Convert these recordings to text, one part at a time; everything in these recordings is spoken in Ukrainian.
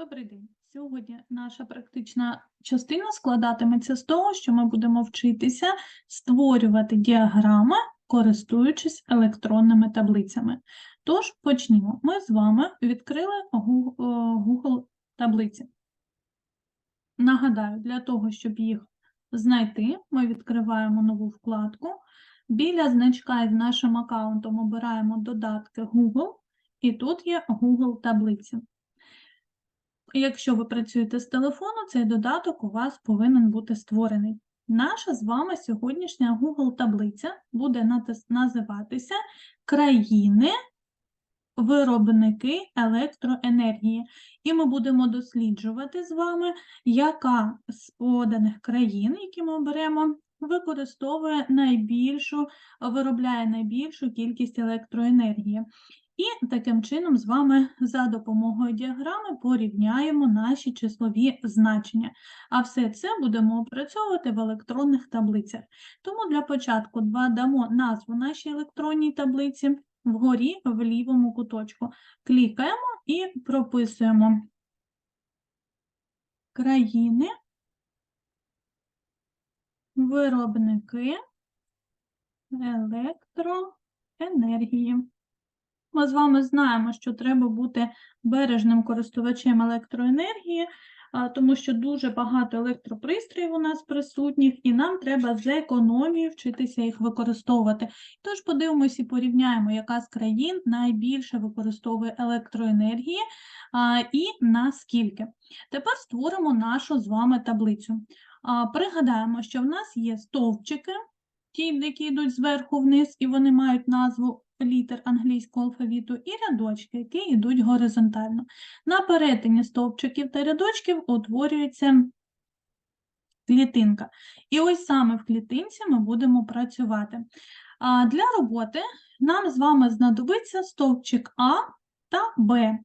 Добрий день. Сьогодні наша практична частина складатиметься з того, що ми будемо вчитися створювати діаграми, користуючись електронними таблицями. Тож почнімо. Ми з вами відкрили е, Google таблиці. Нагадаю, для того, щоб їх знайти, ми відкриваємо нову вкладку. Біля значка із нашим аккаунтом обираємо додатки Google, і тут є Google таблиці. Якщо ви працюєте з телефону, цей додаток у вас повинен бути створений. Наша з вами сьогоднішня Google таблиця буде називатися країни виробники електроенергії. І ми будемо досліджувати з вами, яка з поданих країн, які ми беремо, використовує найбільшу, виробляє найбільшу кількість електроенергії. І таким чином з вами за допомогою діаграми порівняємо наші числові значення. А все це будемо опрацьовувати в електронних таблицях. Тому для початку дамо назву нашій електронній таблиці вгорі в лівому куточку. Клікаємо і прописуємо країни, виробники електроенергії. Ми з вами знаємо, що треба бути бережним користувачем електроенергії, тому що дуже багато електропристроїв у нас присутніх, і нам треба з економією вчитися їх використовувати. Тож подивимося і порівняємо, яка з країн найбільше використовує електроенергії і наскільки. Тепер створимо нашу з вами таблицю. Пригадаємо, що в нас є стовпчики, ті, які йдуть зверху вниз, і вони мають назву літер англійського алфавіту, і рядочки, які йдуть горизонтально. На перетині стовпчиків та рядочків утворюється клітинка. І ось саме в клітинці ми будемо працювати. Для роботи нам з вами знадобиться стовпчик А та Б.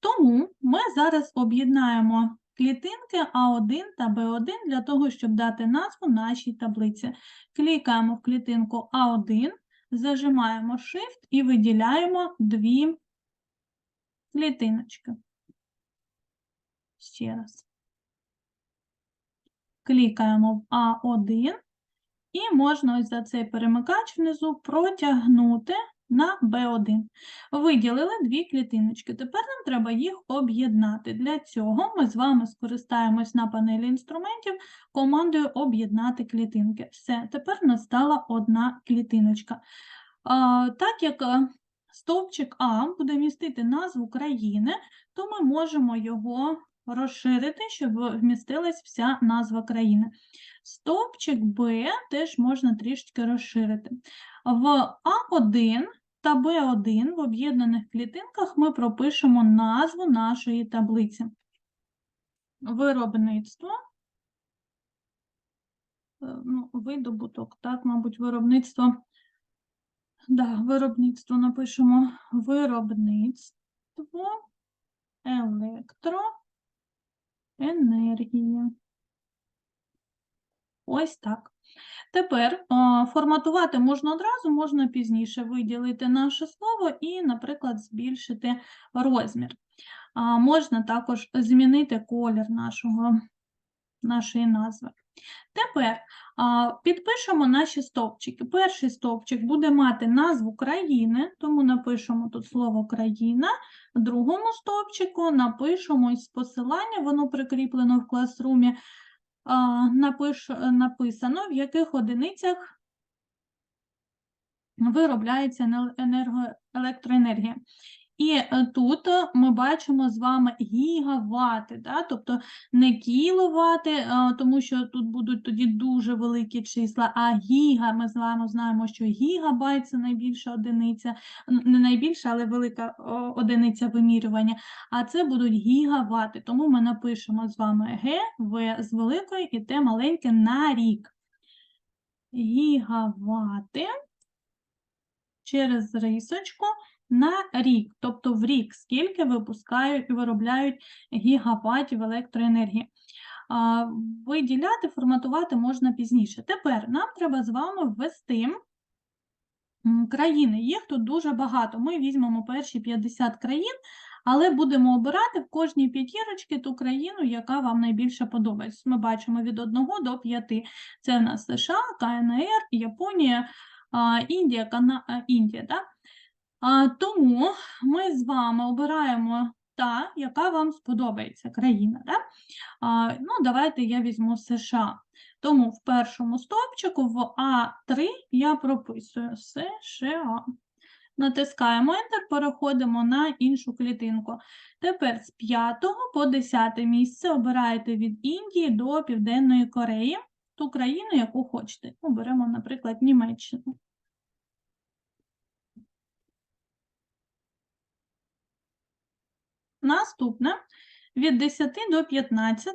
Тому ми зараз об'єднаємо клітинки А1 та Б1 для того, щоб дати назву нашій таблиці. Клікаємо в клітинку А1, зажимаємо Shift і виділяємо дві клітиночки. Ще раз. Клікаємо в А1 і можна ось за цей перемикач внизу протягнути на B1. Виділили дві клітиночки. Тепер нам треба їх об'єднати. Для цього ми з вами скористаємось на панелі інструментів командою об'єднати клітинки. Все, тепер настала одна клітиночка. Так як е, стовпчик А буде містити назву країни, то ми можемо його розширити, щоб вмістилась вся назва країни. Стовпчик Б теж можна трішки розширити. В А1 та Б1 в об'єднаних клітинках ми пропишемо назву нашої таблиці. Виробництво, е, ну, видобуток, так, мабуть, виробництво. Да, виробництво напишемо виробництво електроенергії. Ось так. Тепер а, форматувати можна одразу, можна пізніше виділити наше слово і, наприклад, збільшити розмір. Можна також змінити колір нашого, нашої назви. Тепер підпишемо наші стовпчики. Перший стовпчик буде мати назву країни, тому напишемо тут слово країна. Другому стовпчику напишемо із посилання, воно прикріплено в класрумі, напиш, написано, в яких одиницях виробляється електроенергія. І е, тут е, ми бачимо з вами гігавати, да? тобто не кіловати, е, тому що тут будуть тоді дуже великі числа, а гіга, ми з вами знаємо, що гігабайт це найбільша одиниця, не найбільша, але велика одиниця вимірювання, а це будуть гігавати, тому ми напишемо з вами Г, В з великої і Т маленьке на рік. Гігавати через рисочку на рік, тобто в рік, скільки випускають і виробляють гігаватів електроенергії. Виділяти, форматувати можна пізніше. Тепер нам треба з вами ввести країни. Їх тут дуже багато. Ми візьмемо перші 50 країн, але будемо обирати в кожній п'ятірочці ту країну, яка вам найбільше подобається. Ми бачимо від 1 до 5. Це в нас США, КНР, Японія, Індія, Кана... Індія. Так? Тому ми з вами обираємо та, яка вам сподобається країна. Так? А, ну, давайте я візьму США. Тому в першому стовпчику в А3 я прописую США. Натискаємо Enter, переходимо на іншу клітинку. Тепер з 5 по 10 місце обираєте від Індії до Південної Кореї ту країну, яку хочете. Оберемо, наприклад, Німеччину. Наступне від 10 до 15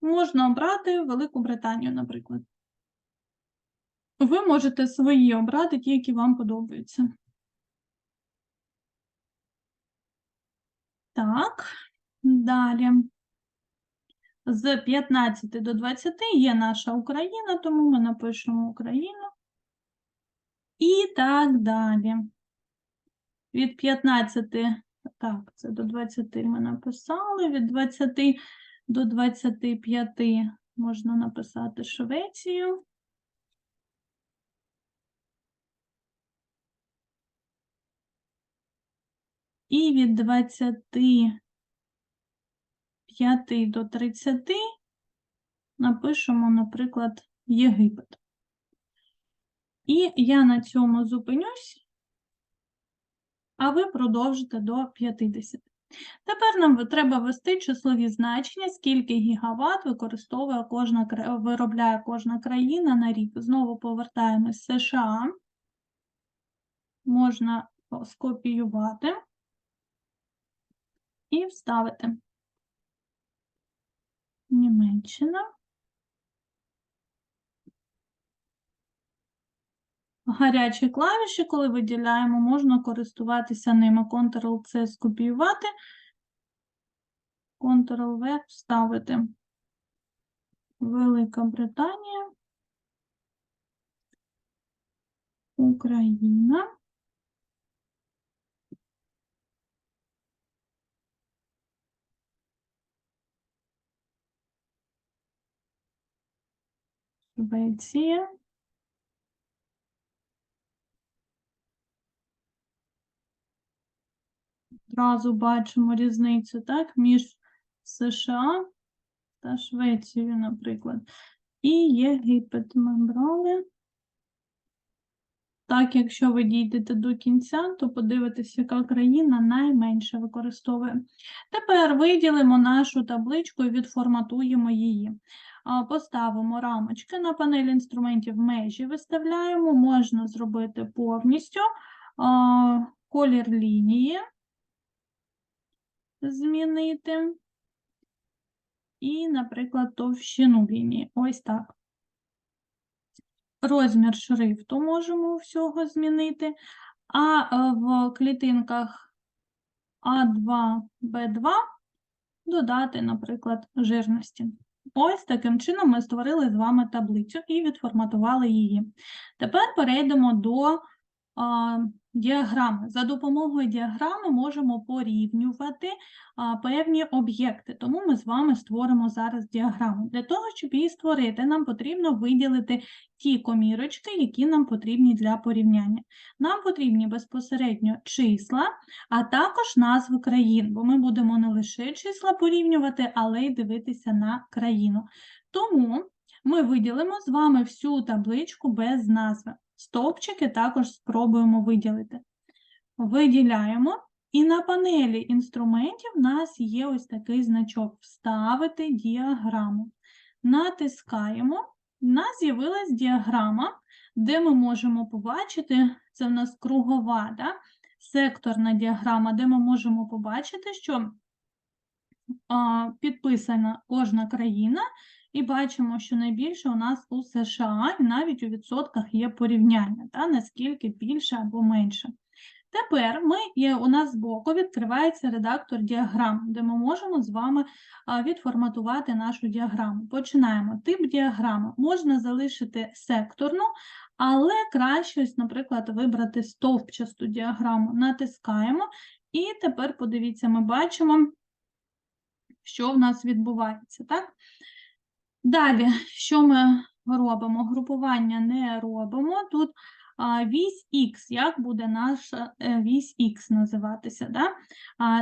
можна обрати Велику Британію, наприклад. Ви можете свої обрати, ті, які вам подобаються. Так, далі. З 15 до 20 є наша Україна, тому ми напишемо Україну. І так далі. Від 15, так, це до 20 ми написали, від 20 до 25 можна написати Швецію. І від 25 до 30 напишемо, наприклад, Єгипет. І я на цьому зупинюсь, а ви продовжите до 50. Тепер нам треба ввести числові значення, скільки гігават використовує кожна, виробляє кожна країна на рік. Знову повертаємось США. Можна скопіювати і вставити. Німеччина. Гарячі клавіші, коли виділяємо, можна користуватися ними. Ctrl-C скопіювати, Ctrl-V вставити. Велика Британія. Україна. Швеція. Одразу бачимо різницю, так, між США та Швецією, наприклад. І Єгипет ми. Так, якщо ви дійдете до кінця, то подивитесь, яка країна найменше використовує. Тепер виділимо нашу табличку і відформатуємо її. Поставимо рамочки на панель інструментів межі виставляємо, можна зробити повністю колір лінії змінити. І, наприклад, товщину лінії. Ось так. Розмір шрифту можемо всього змінити. А е, в клітинках А2, Б2 додати, наприклад, жирності. Ось таким чином ми створили з вами таблицю і відформатували її. Тепер перейдемо до діаграми. За допомогою діаграми можемо порівнювати а, певні об'єкти, тому ми з вами створимо зараз діаграму. Для того, щоб її створити, нам потрібно виділити ті комірочки, які нам потрібні для порівняння. Нам потрібні безпосередньо числа, а також назви країн, бо ми будемо не лише числа порівнювати, але й дивитися на країну. Тому ми виділимо з вами всю табличку без назви. Стовпчики також спробуємо виділити. Виділяємо, і на панелі інструментів в нас є ось такий значок Вставити діаграму. Натискаємо, в нас з'явилась діаграма, де ми можемо побачити, це в нас кругова, да? секторна діаграма, де ми можемо побачити, що підписана кожна країна, і бачимо, що найбільше у нас у США, навіть у відсотках є порівняння, та, наскільки більше або менше. Тепер ми, є, у нас збоку відкривається редактор діаграм, де ми можемо з вами відформатувати нашу діаграму. Починаємо. Тип діаграми можна залишити секторну, але краще, ось, наприклад, вибрати стовпчасту діаграму. Натискаємо, І тепер подивіться, ми бачимо, що в нас відбувається, так? Далі, що ми робимо? Групування не робимо. Тут вісь Х, як буде наша е, вісь Х називатися? Да?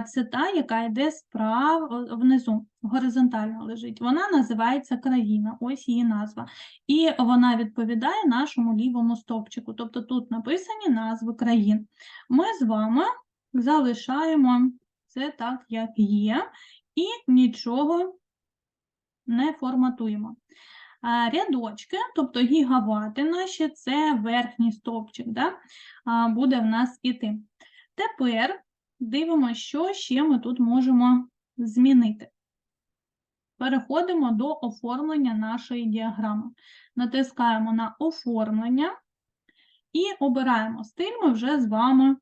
Це та, яка йде справа внизу, горизонтально лежить. Вона називається країна, ось її назва. І вона відповідає нашому лівому стовпчику. Тобто тут написані назви країн. Ми з вами залишаємо це так, як є, і нічого не форматуємо. Рядочки, тобто гігавати наші, це верхній стовпчик, да? буде в нас іти. Тепер дивимося, що ще ми тут можемо змінити. Переходимо до оформлення нашої діаграми. Натискаємо на оформлення і обираємо стиль, ми вже з вами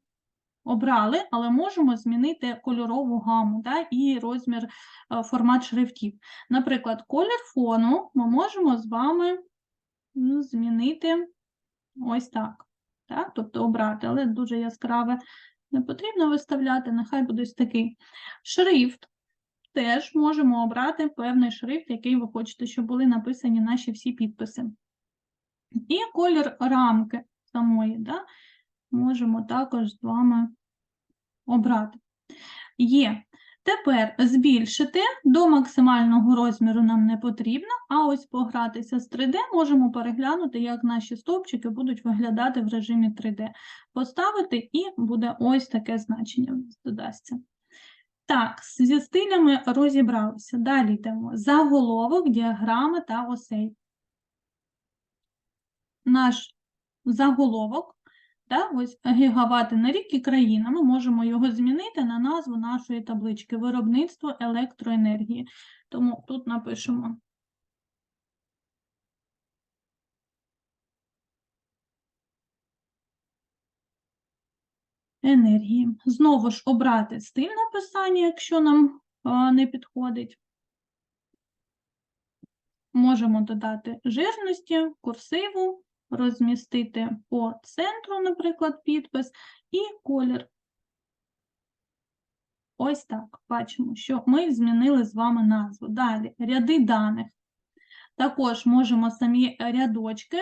обрали, але можемо змінити кольорову гаму да, і розмір, е, формат шрифтів. Наприклад, колір фону ми можемо з вами ну, змінити ось так. так. Тобто обрати, але дуже яскраве не потрібно виставляти, нехай буде ось такий. Шрифт. Теж можемо обрати певний шрифт, який ви хочете, щоб були написані наші всі підписи. І колір рамки самої, да, можемо також з вами обрати. Є. Тепер збільшити до максимального розміру нам не потрібно, а ось погратися з 3D можемо переглянути, як наші стовпчики будуть виглядати в режимі 3D. Поставити і буде ось таке значення додасться. Так, зі стилями розібралися. Далі йдемо. Заголовок, діаграми та осей. Наш заголовок та, ось гігавати на рік і країна. Ми можемо його змінити на назву нашої таблички Виробництво електроенергії. Тому тут напишемо. Енергії. Знову ж обрати стиль написання, якщо нам не підходить. Можемо додати жирності, курсиву, розмістити по центру, наприклад, підпис, і колір. Ось так. Бачимо, що ми змінили з вами назву. Далі ряди даних. Також можемо самі рядочки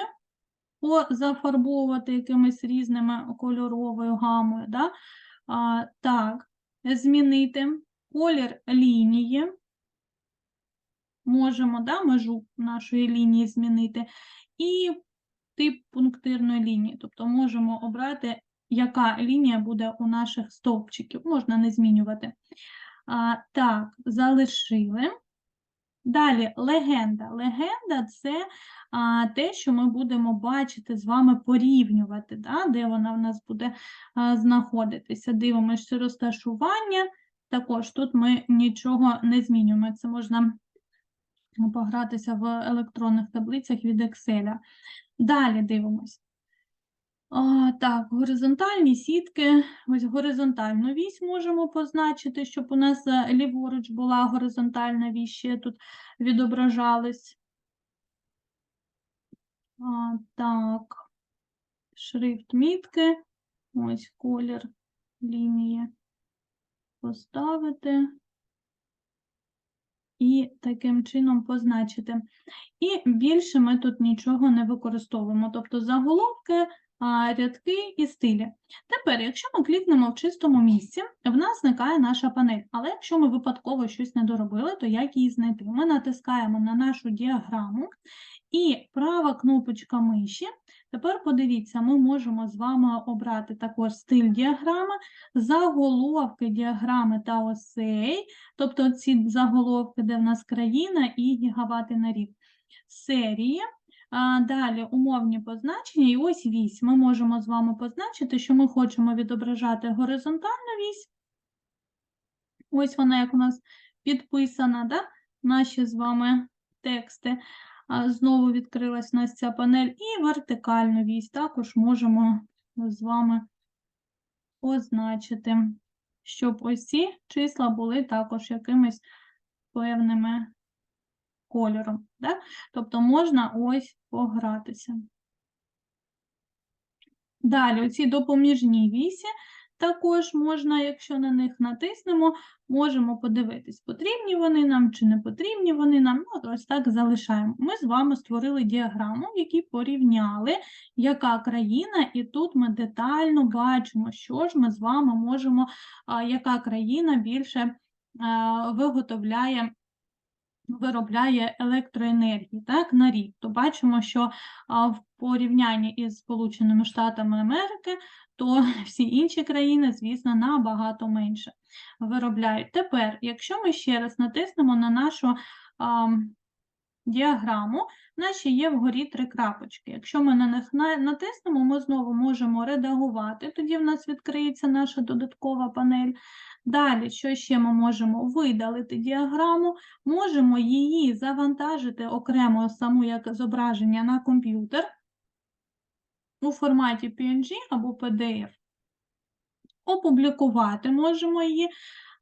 зафарбовувати якимись різними кольоровою гамою. Да? А, Так, змінити колір лінії. Можемо да, межу нашої лінії змінити. І пунктирної лінії, тобто можемо обрати, яка лінія буде у наших стовпчиків, можна не змінювати. А, Так, залишили. Далі легенда. Легенда це а, те, що ми будемо бачити з вами порівнювати, да, де вона в нас буде а, знаходитися. Дивимося розташування. Також тут ми нічого не змінюємо. Це можна погратися в електронних таблицях від Excel. Далі дивимось. А, Так, горизонтальні сітки. Ось горизонтальну вісь можемо позначити, щоб у нас е, ліворуч була горизонтальна вісь, ще тут відображались. А, Так, шрифт мітки. Ось колір лінії поставити і таким чином позначити. І більше ми тут нічого не використовуємо, тобто заголовки, рядки і стилі. Тепер, якщо ми клікнемо в чистому місці, в нас зникає наша панель. Але якщо ми випадково щось не доробили, то як її знайти? Ми натискаємо на нашу діаграму і права кнопочка миші. Тепер подивіться, ми можемо з вами обрати також стиль діаграми, заголовки діаграми та осей, тобто ці заголовки, де в нас країна і гігавати на рік. Серії. Далі умовні позначення, і ось вісь. Ми можемо з вами позначити, що ми хочемо відображати горизонтальну вісь. Ось вона, як у нас підписана, да? наші з вами тексти. Знову відкрилась у нас ця панель, і вертикальну вісь також можемо з вами позначити, щоб ось ці числа були також якимись певними кольором. Да? Тобто можна ось погратися. Далі, оці допоміжні вісі також можна, якщо на них натиснемо, можемо подивитись, потрібні вони нам чи не потрібні вони нам. Ну, ось так залишаємо. Ми з вами створили діаграму, в якій порівняли, яка країна, і тут ми детально бачимо, що ж ми з вами можемо, яка країна більше виготовляє. Виробляє електроенергії так, на рік, то бачимо, що в порівнянні із Сполученими Штатами Америки, то всі інші країни, звісно, набагато менше виробляють. Тепер, якщо ми ще раз натиснемо на нашу а, діаграму, ще є вгорі три крапочки. Якщо ми на них натиснемо, ми знову можемо редагувати, тоді в нас відкриється наша додаткова панель. Далі, що ще ми можемо видалити діаграму, можемо її завантажити окремо саму як зображення на комп'ютер у форматі PNG або PDF. Опублікувати можемо її,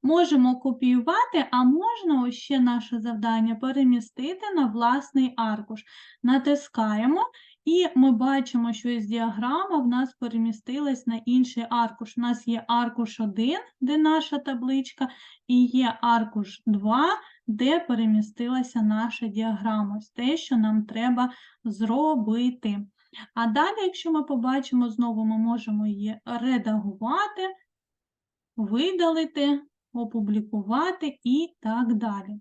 можемо копіювати, а можна ще наше завдання перемістити на власний аркуш. Натискаємо, і ми бачимо, що із діаграма в нас перемістилась на інший аркуш. У нас є аркуш 1, де наша табличка, і є аркуш 2, де перемістилася наша діаграма. Те, що нам треба зробити. А далі, якщо ми побачимо, знову ми можемо її редагувати, видалити, опублікувати і так далі.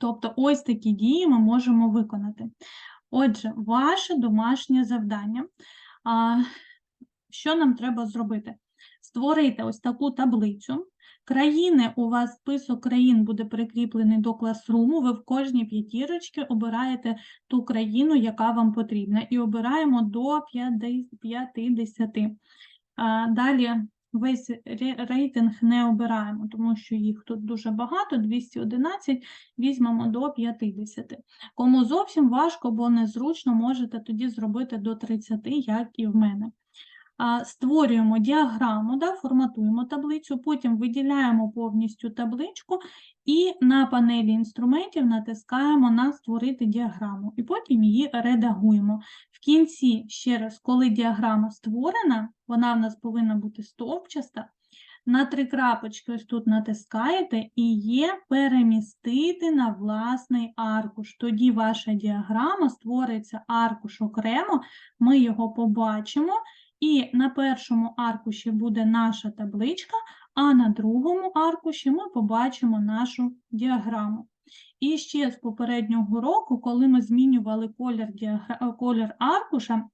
Тобто ось такі дії ми можемо виконати. Отже, ваше домашнє завдання. Що нам треба зробити? Створити ось таку таблицю. Країни, у вас список країн буде прикріплений до класруму, ви в кожній п'ятірочці обираєте ту країну, яка вам потрібна, і обираємо до 50. Далі весь рейтинг не обираємо, тому що їх тут дуже багато, 211, візьмемо до 50. Кому зовсім важко, бо незручно, можете тоді зробити до 30, як і в мене. Створюємо діаграму, да, форматуємо таблицю, потім виділяємо повністю табличку і на панелі інструментів натискаємо на Створити діаграму, і потім її редагуємо. В кінці, ще раз, коли діаграма створена, вона в нас повинна бути стовпчаста, на три крапочки ось тут натискаєте і є перемістити на власний аркуш. Тоді ваша діаграма створиться аркуш окремо, ми його побачимо, і на першому аркуші буде наша табличка, а на другому аркуші ми побачимо нашу діаграму. І ще з попереднього року, коли ми змінювали колір, діагра- колір аркуша,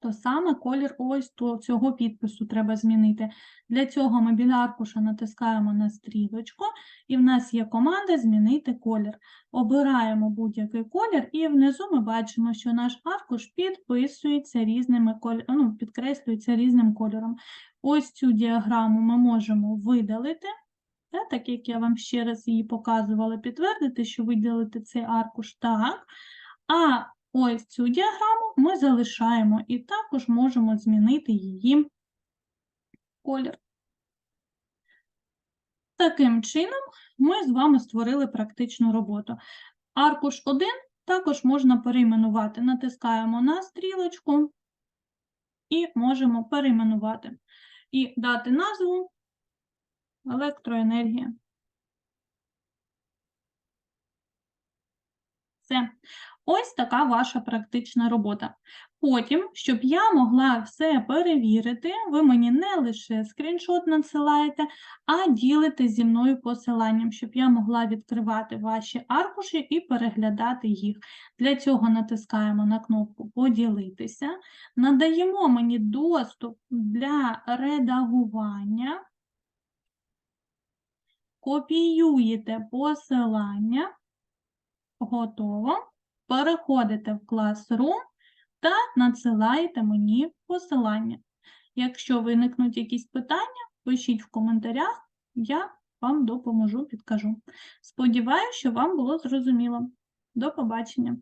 то саме колір ось то- цього підпису треба змінити. Для цього ми біля аркуша натискаємо на стрілочку, і в нас є команда Змінити колір. Обираємо будь-який колір, і внизу ми бачимо, що наш аркуш підписується різними ну, підкреслюється різним кольором. Ось цю діаграму ми можемо видалити. та, Так як я вам ще раз її показувала, підтвердити, що видалити цей аркуш так. А ось цю діаграму ми залишаємо і також можемо змінити її колір. Таким чином, ми з вами створили практичну роботу. Аркуш 1 також можна перейменувати. Натискаємо на стрілочку і можемо перейменувати. І дати назву електроенергія. Все. Ось така ваша практична робота. Потім, щоб я могла все перевірити, ви мені не лише скріншот надсилаєте, а ділите зі мною посиланням, щоб я могла відкривати ваші аркуші і переглядати їх. Для цього натискаємо на кнопку Поділитися, надаємо мені доступ для редагування, копіюєте посилання. Готово. Переходите в Classroom та надсилаєте мені посилання. Якщо виникнуть якісь питання, пишіть в коментарях, я вам допоможу, підкажу. Сподіваюся, що вам було зрозуміло. До побачення!